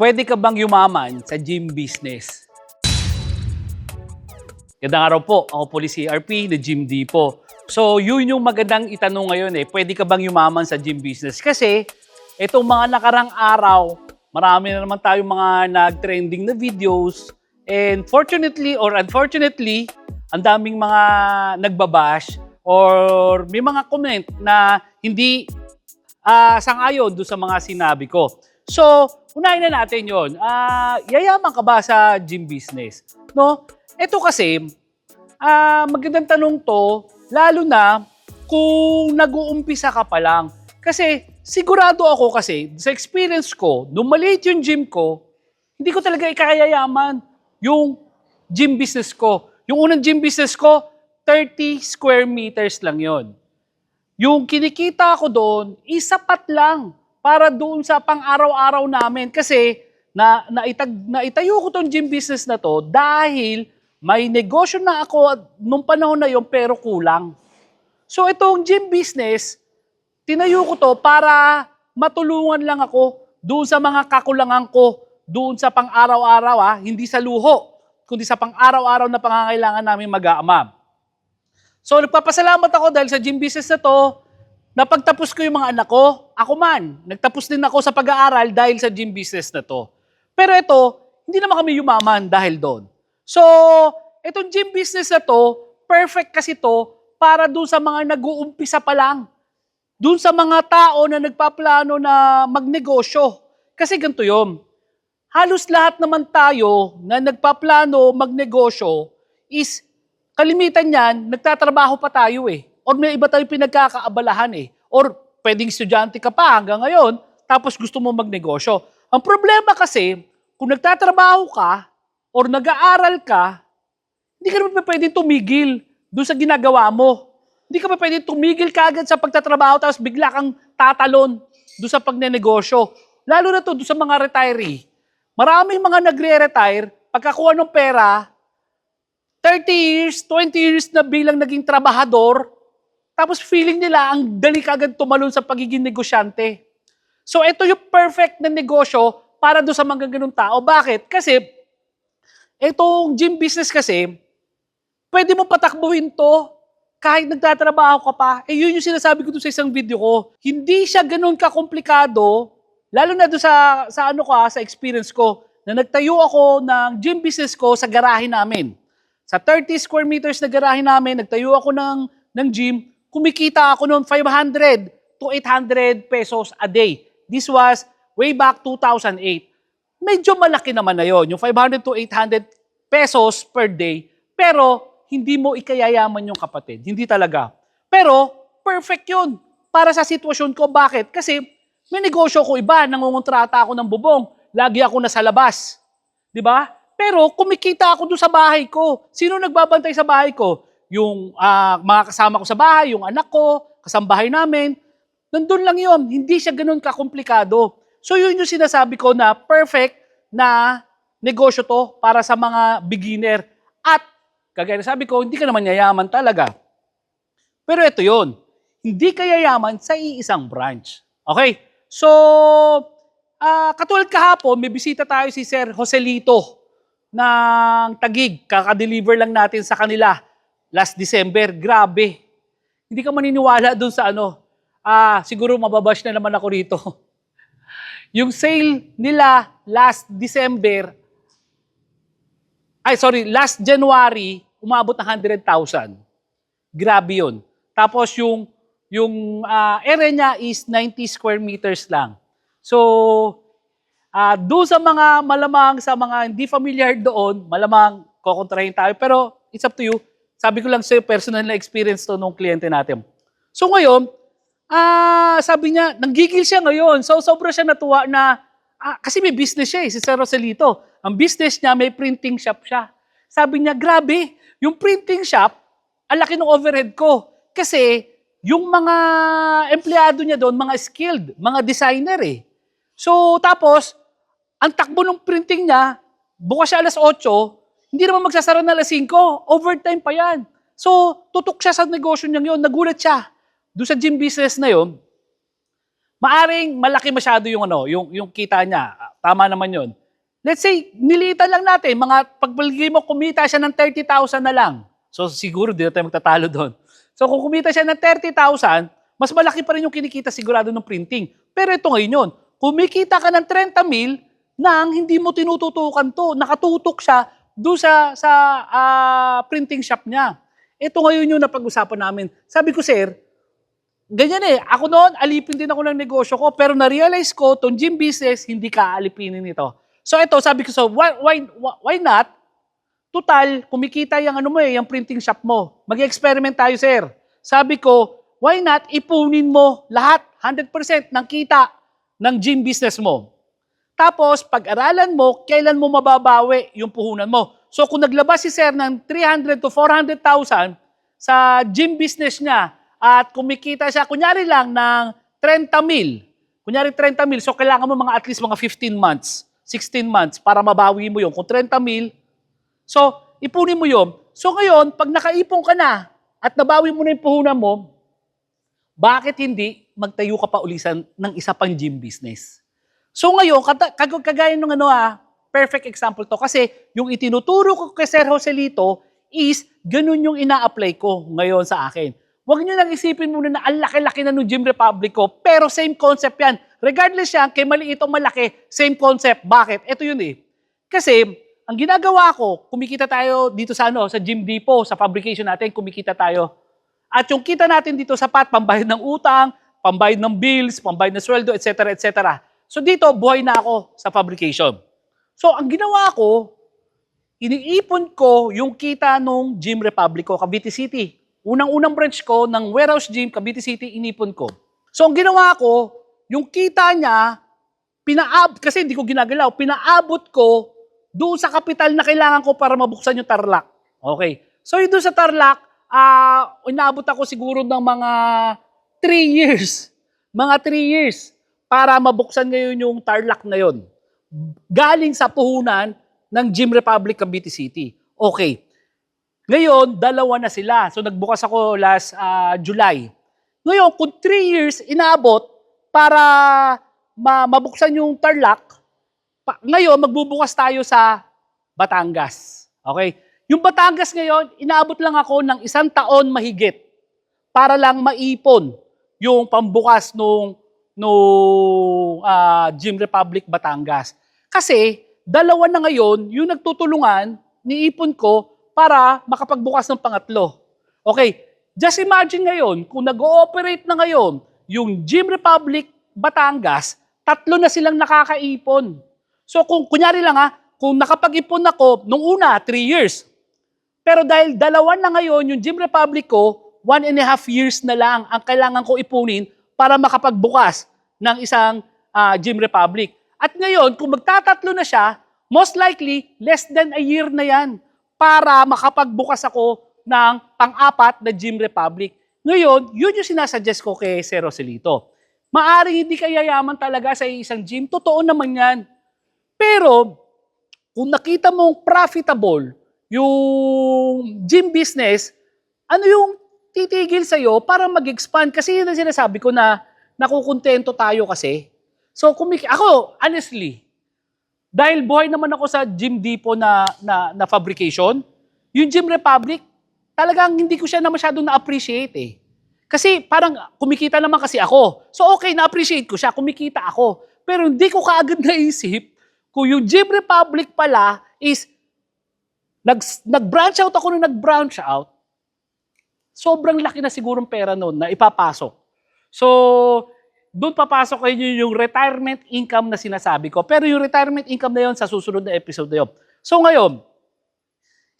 Pwede ka bang yumaman sa gym business? Gandang araw po. Ako po si CRP na Gym D po. So, yun yung magandang itanong ngayon eh. Pwede ka bang yumaman sa gym business? Kasi, itong mga nakarang araw, marami na naman tayong mga nag-trending na videos. And fortunately or unfortunately, ang daming mga nagbabash or may mga comment na hindi ah sangayon doon sa mga sinabi ko. So, unahin na natin yon. Ah, yayaman ka ba sa gym business? No? Ito kasi, ah magandang tanong to, lalo na kung nag-uumpisa ka pa lang. Kasi sigurado ako kasi, sa experience ko, nung maliit yung gym ko, hindi ko talaga ikayayaman yung gym business ko. Yung unang gym business ko, 30 square meters lang yon yung kinikita ko doon, isapat lang para doon sa pang-araw-araw namin. Kasi na, naitag, naitayo ko tong gym business na to dahil may negosyo na ako nung panahon na yon pero kulang. So itong gym business, tinayo ko to para matulungan lang ako doon sa mga kakulangan ko, doon sa pang-araw-araw ha, hindi sa luho, kundi sa pang-araw-araw na pangangailangan namin mag-aamam. So nagpapasalamat ako dahil sa gym business na to, napagtapos ko yung mga anak ko. Ako man, nagtapos din ako sa pag-aaral dahil sa gym business na to. Pero ito, hindi naman kami yumaman dahil doon. So, itong gym business na to, perfect kasi to para doon sa mga nag-uumpisa pa lang. Doon sa mga tao na nagpaplano na magnegosyo. Kasi ganito yun. Halos lahat naman tayo na nagpaplano magnegosyo is kalimitan yan, nagtatrabaho pa tayo eh. Or may iba tayong pinagkakaabalahan eh. Or pwedeng estudyante ka pa hanggang ngayon, tapos gusto mo magnegosyo. Ang problema kasi, kung nagtatrabaho ka, or nag-aaral ka, hindi ka naman pwedeng tumigil doon sa ginagawa mo. Hindi ka pa pwedeng tumigil kagad sa pagtatrabaho tapos bigla kang tatalon doon sa pagnenegosyo. Lalo na to doon sa mga retiree. Maraming mga nagre-retire, pagkakuha ng pera, 30 years, 20 years na bilang naging trabahador, tapos feeling nila ang dali kagad tumalon sa pagiging negosyante. So ito yung perfect na negosyo para do sa mga ganung tao. Bakit? Kasi itong gym business kasi, pwede mo patakbuhin to kahit nagtatrabaho ka pa. Eh yun yung sinasabi ko doon sa isang video ko. Hindi siya ganun kakomplikado, lalo na doon sa, sa ano ko, ah, sa experience ko, na nagtayo ako ng gym business ko sa garahe namin. Sa 30 square meters na garahe namin, nagtayo ako ng, ng gym, kumikita ako noon 500 to 800 pesos a day. This was way back 2008. Medyo malaki naman na yon, yung 500 to 800 pesos per day, pero hindi mo ikayayaman yung kapatid. Hindi talaga. Pero perfect yun para sa sitwasyon ko. Bakit? Kasi may negosyo ko iba, nangungontrata ako ng bubong. Lagi ako nasa labas. Di ba? Pero kumikita ako doon sa bahay ko. Sino nagbabantay sa bahay ko? Yung ah, mga kasama ko sa bahay, yung anak ko, kasambahay namin. Nandun lang yon, hindi siya ganun kakomplikado. So yun yung sinasabi ko na perfect na negosyo to para sa mga beginner. At kagaya na sabi ko, hindi ka naman yayaman talaga. Pero ito yon, hindi ka yayaman sa iisang branch. Okay? So, ah katulad kahapon, may bisita tayo si Sir Joselito ng Tagig. Kakadeliver lang natin sa kanila last December. Grabe. Hindi ka maniniwala doon sa ano. Ah, siguro mababash na naman ako rito. Yung sale nila last December, ay sorry, last January, umabot ng 100,000. Grabe yun. Tapos yung, yung ah, area niya is 90 square meters lang. So, ah doon sa mga malamang, sa mga hindi familiar doon, malamang kokontrahin tayo. Pero it's up to you. Sabi ko lang sa'yo, personal na experience to nung kliyente natin. So ngayon, ah sabi niya, nanggigil siya ngayon. So sobra siya natuwa na, ah, kasi may business siya eh, si Sir Roselito. Ang business niya, may printing shop siya. Sabi niya, grabe, yung printing shop, ang laki ng overhead ko. Kasi yung mga empleyado niya doon, mga skilled, mga designer eh. So tapos, ang takbo ng printing niya, bukas siya alas 8, hindi naman magsasara na alas 5, overtime pa yan. So, tutok siya sa negosyo niya yun, nagulat siya. Doon sa gym business na yun, maaring malaki masyado yung ano, yung yung kita niya. Tama naman 'yon. Let's say nilitan lang natin, mga pagbaligay mo kumita siya ng 30,000 na lang. So siguro di na tayo magtatalo doon. So kung kumita siya ng 30,000, mas malaki pa rin yung kinikita sigurado ng printing. Pero ito ngayon yun, kumikita ka ng 30 mil nang hindi mo tinututukan to. Nakatutok siya doon sa, sa ah, printing shop niya. Ito ngayon yung napag-usapan namin. Sabi ko, sir, ganyan eh. Ako noon, alipin din ako ng negosyo ko, pero na-realize ko, tong gym business, hindi ka alipinin ito. So ito, sabi ko, so why, why, why not? Total, kumikita yung ano mo eh, yung printing shop mo. Mag-experiment tayo, sir. Sabi ko, why not ipunin mo lahat, 100% ng kita ng gym business mo. Tapos, pag-aralan mo, kailan mo mababawi yung puhunan mo. So, kung naglabas si sir ng 300 to 400,000 sa gym business niya at kumikita siya, kunyari lang ng 30 mil, kunyari 30 mil, so kailangan mo mga at least mga 15 months, 16 months para mabawi mo yun. Kung 30 mil, so ipunin mo yun. So ngayon, pag nakaipon ka na at nabawi mo na yung puhunan mo, bakit hindi magtayo ka pa ulisan ng isa pang gym business? So ngayon, kag- kagaya ng ano ah, perfect example to. Kasi yung itinuturo ko kay Sir Joselito is ganun yung ina-apply ko ngayon sa akin. Huwag nyo lang isipin muna na ang laki-laki na ng Gym Republic ko, pero same concept yan. Regardless yan, kay maliit o malaki, same concept. Bakit? Ito yun eh. Kasi, ang ginagawa ko, kumikita tayo dito sa ano, sa Gym Depot, sa fabrication natin, kumikita tayo. At yung kita natin dito sapat, pambayad ng utang, pambayad ng bills, pambayad ng sweldo, etc. etc. So dito, buhay na ako sa fabrication. So ang ginawa ko, iniipon ko yung kita nung Gym Republic ko, Cavite City. Unang-unang branch ko ng warehouse gym, Cavite City, inipon ko. So ang ginawa ko, yung kita niya, pinaab kasi hindi ko ginagalaw, pinaabot ko doon sa kapital na kailangan ko para mabuksan yung Tarlac. Okay. So yung doon sa Tarlac, ah inaabot ako siguro ng mga 3 years. Mga 3 years para mabuksan ngayon yung Tarlac na yon. Galing sa puhunan ng Gym Republic Cavite City. Okay. Ngayon, dalawa na sila. So nagbukas ako last ah, July. Ngayon, kung 3 years inaabot para ma- mabuksan yung Tarlac, pa- ngayon magbubukas tayo sa Batangas. Okay? Yung Batangas ngayon, inaabot lang ako ng isang taon mahigit para lang maipon yung pambukas nung nung ah, Gym Republic Batangas. Kasi dalawa na ngayon yung nagtutulungan niipon ko para makapagbukas ng pangatlo. Okay, just imagine ngayon kung nag-ooperate na ngayon yung Gym Republic Batangas, tatlo na silang nakakaipon. So kung kunyari lang ha, kung nakapag-ipon ako nung una, 3 years. Pero dahil dalawa na ngayon yung Gym Republic ko, one and a half years na lang ang kailangan ko ipunin para makapagbukas ng isang ah, Gym Republic. At ngayon, kung magtatatlo na siya, most likely, less than a year na yan para makapagbukas ako ng pang-apat na Gym Republic. Ngayon, yun yung sinasuggest ko kay Sir Roselito. Maaring hindi ka yayaman talaga sa isang gym. Totoo naman yan. Pero, kung nakita mong profitable yung gym business, ano yung titigil sa'yo para mag-expand? Kasi yun ang sinasabi ko na nakukontento tayo kasi. So, kumik ako, honestly, dahil buhay naman ako sa Gym Depot na, na, na fabrication, yung Gym Republic, talagang hindi ko siya na masyadong na-appreciate eh. Kasi parang kumikita naman kasi ako. So okay, na-appreciate ko siya, kumikita ako. Pero hindi ko kaagad naisip kung yung Gym Republic pala is nag, nag-branch out ako nung nag-branch out, sobrang laki na sigurong pera noon na ipapasok. So, doon papasok kayo yung retirement income na sinasabi ko. Pero yung retirement income na yon sa susunod na episode na yun. So ngayon,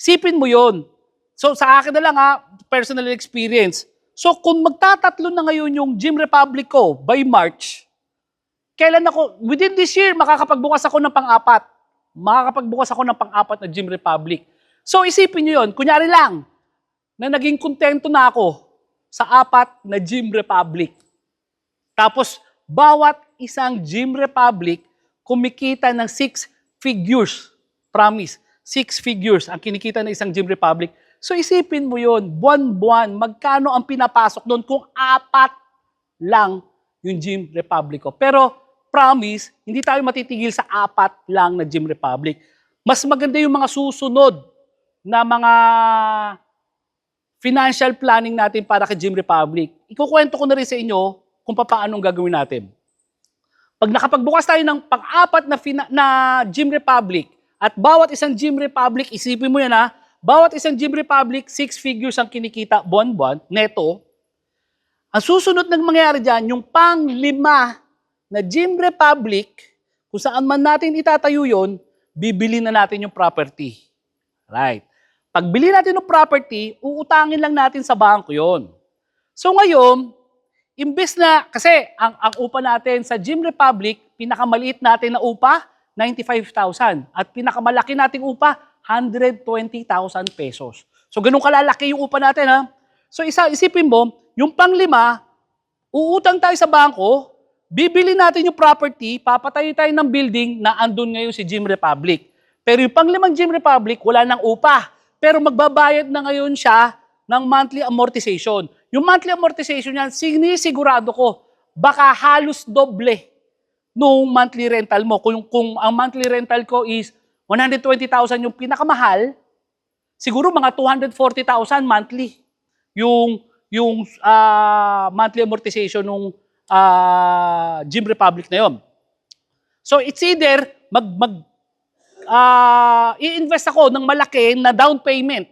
sipin mo yon. So sa akin na lang ha, personal experience. So kung magtatatlo na ngayon yung Gym Republic ko by March, kailan ako, within this year, makakapagbukas ako ng pang-apat. Makakapagbukas ako ng pang-apat na Gym Republic. So isipin nyo yun, kunyari lang, na naging kontento na ako sa apat na Gym Republic. Tapos, bawat isang Gym Republic kumikita ng six figures. Promise, six figures ang kinikita ng isang Gym Republic. So isipin mo yon buwan-buwan, magkano ang pinapasok doon kung apat lang yung Gym Republic ko. Pero promise, hindi tayo matitigil sa apat lang na Gym Republic. Mas maganda yung mga susunod na mga financial planning natin para kay Gym Republic. Ikukwento ko na rin sa inyo kung paano gagawin natin. Pag nakapagbukas tayo ng pang-apat na, na Gym Republic at bawat isang Gym Republic, isipin mo yan ha, bawat isang Gym Republic, six figures ang kinikita buwan-buwan, neto. Ang susunod ng mangyayari dyan, yung pang-lima na Gym Republic, kung saan man natin itatayo yon, bibili na natin yung property. Right. Pag bili natin ng property, uutangin lang natin sa bangko yon. So ngayon, imbes na, kasi ang, ang upa natin sa Gym Republic, pinakamaliit natin na upa, 95,000. At pinakamalaki nating upa, 120,000 pesos. So ganun kalalaki yung upa natin ha. So isa, isipin mo, yung panglima, uutang tayo sa bangko, bibili natin yung property, papatayo tayo ng building na andun ngayon si Gym Republic. Pero yung panglimang Gym Republic, wala nang upa. Pero magbabayad na ngayon siya ng monthly amortization. Yung monthly amortization niyan, sinisigurado ko, baka halos doble nung monthly rental mo. Kung, kung ang monthly rental ko is 120,000 yung pinakamahal, siguro mga 240,000 monthly yung yung ah, monthly amortization ng Gym Republic na yon. So it's either mag mag ah, i-invest ako ng malaki na down payment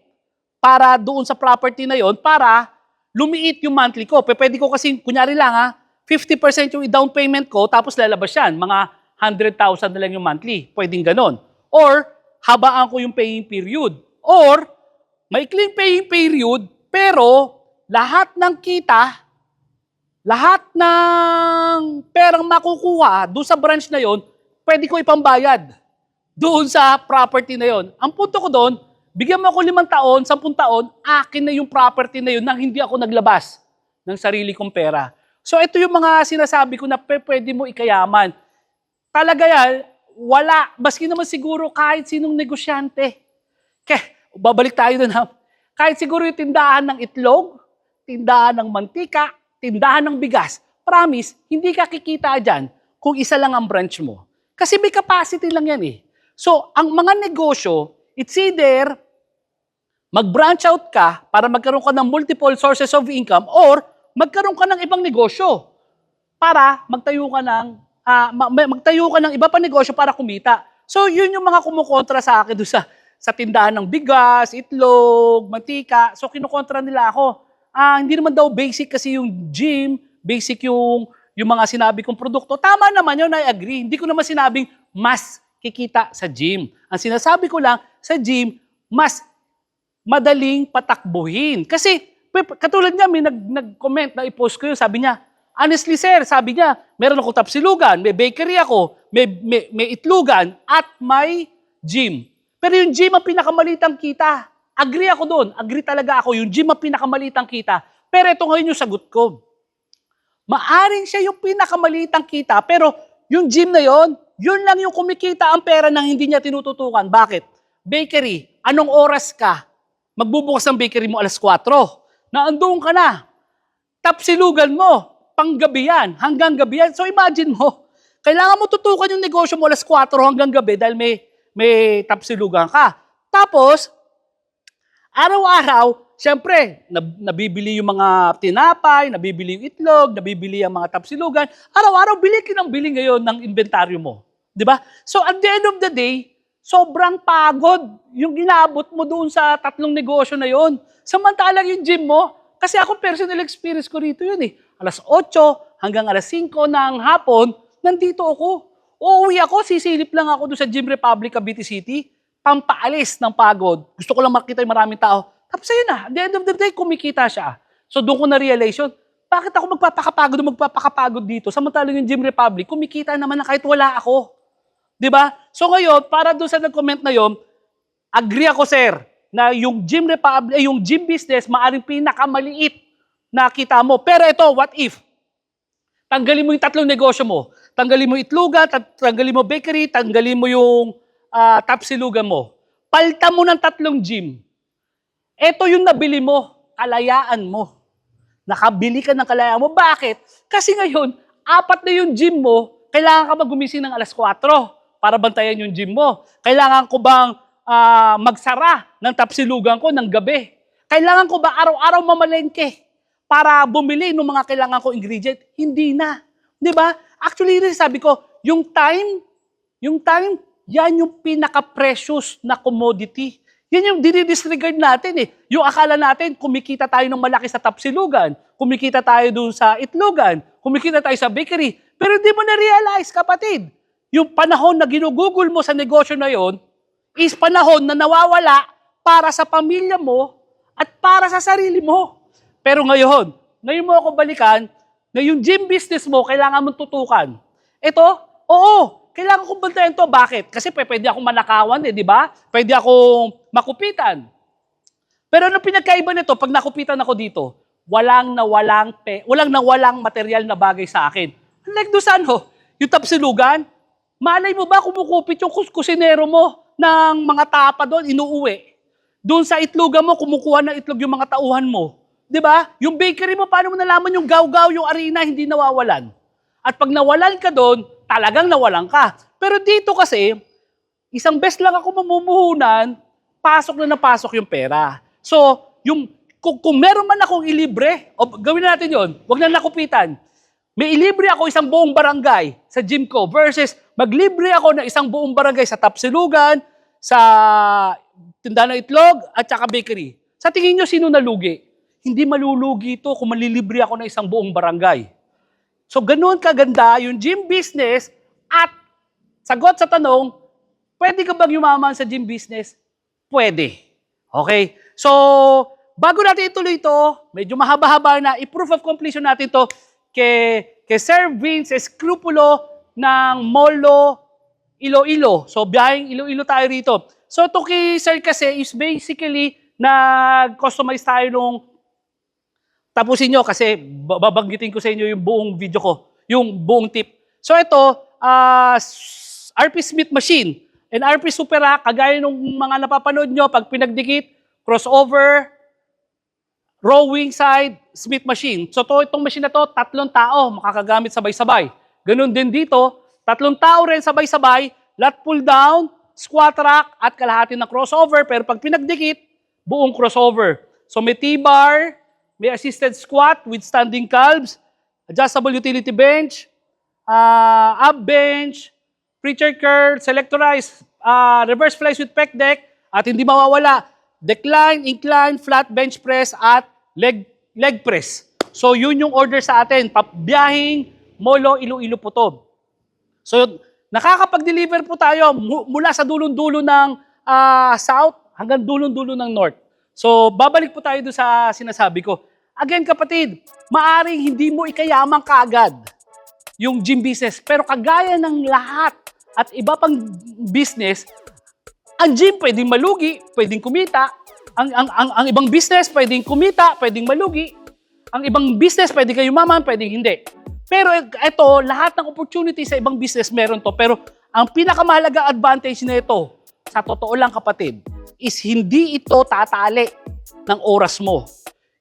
para doon sa property na yon para lumiit yung monthly ko. Pwede ko kasi, kunyari lang ha, 50% yung down payment ko, tapos lalabas yan. Mga 100,000 na lang yung monthly. Pwedeng ganon. Or, habaan ko yung paying period. Or, maikling paying period, pero lahat ng kita, lahat ng perang makukuha doon sa branch na yon, pwede ko ipambayad doon sa property na yon. Ang punto ko doon, bigyan mo ako limang taon, sampung taon, akin na yung property na yun nang hindi ako naglabas ng sarili kong pera. So ito yung mga sinasabi ko na pwede mo ikayaman. Talaga yan, wala, maski naman siguro kahit sinong negosyante. Kaya, babalik tayo ha. Kahit siguro yung tindahan ng itlog, tindahan ng mantika, tindahan ng bigas, promise, hindi ka kikita dyan kung isa lang ang branch mo. Kasi may capacity lang yan eh. So, ang mga negosyo, it's either mag-branch out ka para magkaroon ka ng multiple sources of income or magkaroon ka ng ibang negosyo para magtayo ka ng ma- magtayo ka ng iba pa negosyo para kumita. So, yun yung mga kumukontra sa akin doon sa sa tindahan ng bigas, itlog, mantika. So, kinukontra nila ako. Ah, hindi naman daw basic kasi yung gym, basic yung yung mga sinabi kong produkto. Tama naman yun, I agree. Hindi ko naman sinabing mas kikita sa gym. Ang sinasabi ko lang, sa gym, mas madaling patakbuhin. Kasi, katulad niya, may nag, nag-comment na i-post ko yun, sabi niya, honestly sir, sabi niya, meron ako tapsilugan, may bakery ako, may, may, may itlugan, at may gym. Pero yung gym ang pinakamalitang kita. Agree ako doon. Agree talaga ako. Yung gym ang pinakamalitang kita. Pero ito ngayon yung sagot ko. Maaring siya yung pinakamalitang kita, pero yung gym na yon, yun lang yung kumikita ang pera nang hindi niya tinututukan. Bakit? Bakery, anong oras ka? Magbubukas ang bakery mo alas 4. Naandoon ka na. Tapsilugan mo, panggabi yan, hanggang gabi yan. So imagine mo, kailangan mo tutukan yung negosyo mo alas 4 hanggang gabi dahil may, may tapsilugan ka. Tapos, araw-araw, siyempre, nab- nabibili yung mga tinapay, nabibili yung itlog, nabibili ang mga tapsilugan. Araw-araw, bili ka ng bili ngayon ng inventaryo mo. Di ba? So at the end of the day, sobrang pagod yung ginabot mo doon sa tatlong negosyo na yon. Samantalang yung gym mo, kasi ako personal experience ko rito yun eh. Alas 8 hanggang alas 5 ng hapon, nandito ako. Uuwi ako, sisilip lang ako doon sa Gym Republic Cavite City, pampaalis ng pagod. Gusto ko lang makita yung maraming tao. Tapos ayun na, at the end of the day, kumikita siya. So doon ko na-realize yun, bakit ako magpapakapagod magpapakapagod dito? Samantalang yung Gym Republic, kumikita naman na kahit wala ako. 'Di ba? So ngayon, para doon sa nag-comment na yon, agree ako sir na yung gym republic, eh, yung gym business maaring pinakamaliit na kita mo. Pero ito, what if? Tanggalin mo yung tatlong negosyo mo. Tanggalin mo itlugan, tat- tanggalin mo bakery, tanggalin mo yung ah, tapsilugan mo. Palta mo ng tatlong gym. Ito yung nabili mo, kalayaan mo. Nakabili ka ng kalayaan mo. Bakit? Kasi ngayon, apat na yung gym mo, kailangan ka ba gumising ng alas 4 para bantayan yung gym mo? Kailangan ko bang ah, magsara ng tapsilugan ko ng gabi? Kailangan ko ba araw-araw mamalengke para bumili ng mga kailangan ko ingredient? Hindi na. Di ba? Actually, sabi ko, yung time, yung time, yan yung pinaka-precious na commodity. Yan yung dinidisregard natin eh. Yung akala natin, kumikita tayo ng malaki sa tapsilugan, kumikita tayo dun sa itlogan, kumikita tayo sa bakery. Pero hindi mo na-realize, kapatid, yung panahon na ginugugol mo sa negosyo na yon is panahon na nawawala para sa pamilya mo at para sa sarili mo. Pero ngayon, ngayon mo ako balikan na yung gym business mo, kailangan mong tutukan. Ito, oo, kailangan kong bantayan to. Bakit? Kasi pwede akong manakawan eh, di ba? Pwede akong makupitan. Pero ano pinagkaiba nito, pag nakupitan ako dito, walang nawalang, pe, walang nawalang material na bagay sa akin. Unlike doon sa ano, yung tapsilugan, malay mo ba kumukupit yung kus- kusinero mo ng mga tapa doon, inuuwi. Doon sa itlogan mo, kumukuha ng itlog yung mga tauhan mo. ba? Yung bakery mo, paano mo nalaman yung gaw-gaw, yung arena, hindi nawawalan? At pag nawalan ka doon, talagang nawalan ka. Pero dito kasi, isang beses lang ako mamumuhunan, pasok na napasok yung pera. So, yung, kung, kung meron man akong ilibre, o gawin na natin yon, wag na nakupitan. May ilibre ako isang buong barangay sa gym ko versus maglibre ako ng isang buong barangay sa Tapsilugan, sa tindahan ng itlog, at saka bakery. Sa tingin nyo, sino nalugi? Hindi malulugi ito kung malilibre ako ng isang buong barangay. So, ganun kaganda yung gym business at sagot sa tanong, pwede ka bang yumaman sa gym business? Pwede. Okay? So, bago natin ituloy ito, medyo mahaba-haba na, i-proof of completion natin to kay, kay Sir Vince Escrupulo ng Molo Iloilo. So, biyaheng Iloilo tayo rito. So, ito kay Sir kasi is basically nag-customize tayo nung tapusin nyo kasi ba- babanggitin ko sa inyo yung buong video ko, yung buong tip. So ito, ah, s- RP Smith machine. And RP Supera, kagaya nung mga napapanood nyo, pag pinagdikit, crossover, rowing side, Smith machine. So to, itong machine na to, tatlong tao makakagamit sabay-sabay. Ganun din dito, tatlong tao rin sabay-sabay, lat pull down, squat rack, at kalahati ng crossover. Pero pag pinagdikit, buong crossover. So may T-bar, may assisted squat with standing calves, adjustable utility bench, uh, ab bench, preacher curl, selectorized uh, reverse flies with pec deck, at hindi mawawala, decline, incline, flat bench press, at leg, leg press. So yun yung order sa atin. Pabiyahing Molo, Iloilo po to. So, nakakapag-deliver po tayo mu- mula sa dulong-dulo ng ah, south hanggang dulong-dulo ng north. So, babalik po tayo doon sa sinasabi ko. Again, kapatid, maaring hindi mo ikayaman kaagad yung gym business. Pero kagaya ng lahat at iba pang business, ang gym pwedeng malugi, pwedeng kumita. Ang, ang, ang, ang ibang business pwedeng kumita, pwedeng malugi. Ang ibang business pwedeng kayo yumaman, pwedeng hindi. Pero ito, lahat ng opportunity sa ibang business meron to. Pero ang pinakamahalaga advantage nito, sa totoo lang kapatid, is hindi ito tatali ng oras mo.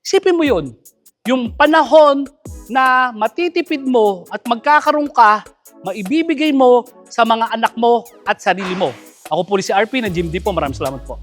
Isipin mo yun. Yung panahon na matitipid mo at magkakaroon ka, maibibigay mo sa mga anak mo at sarili mo. Ako po si RP ng Jim D. Maraming salamat po.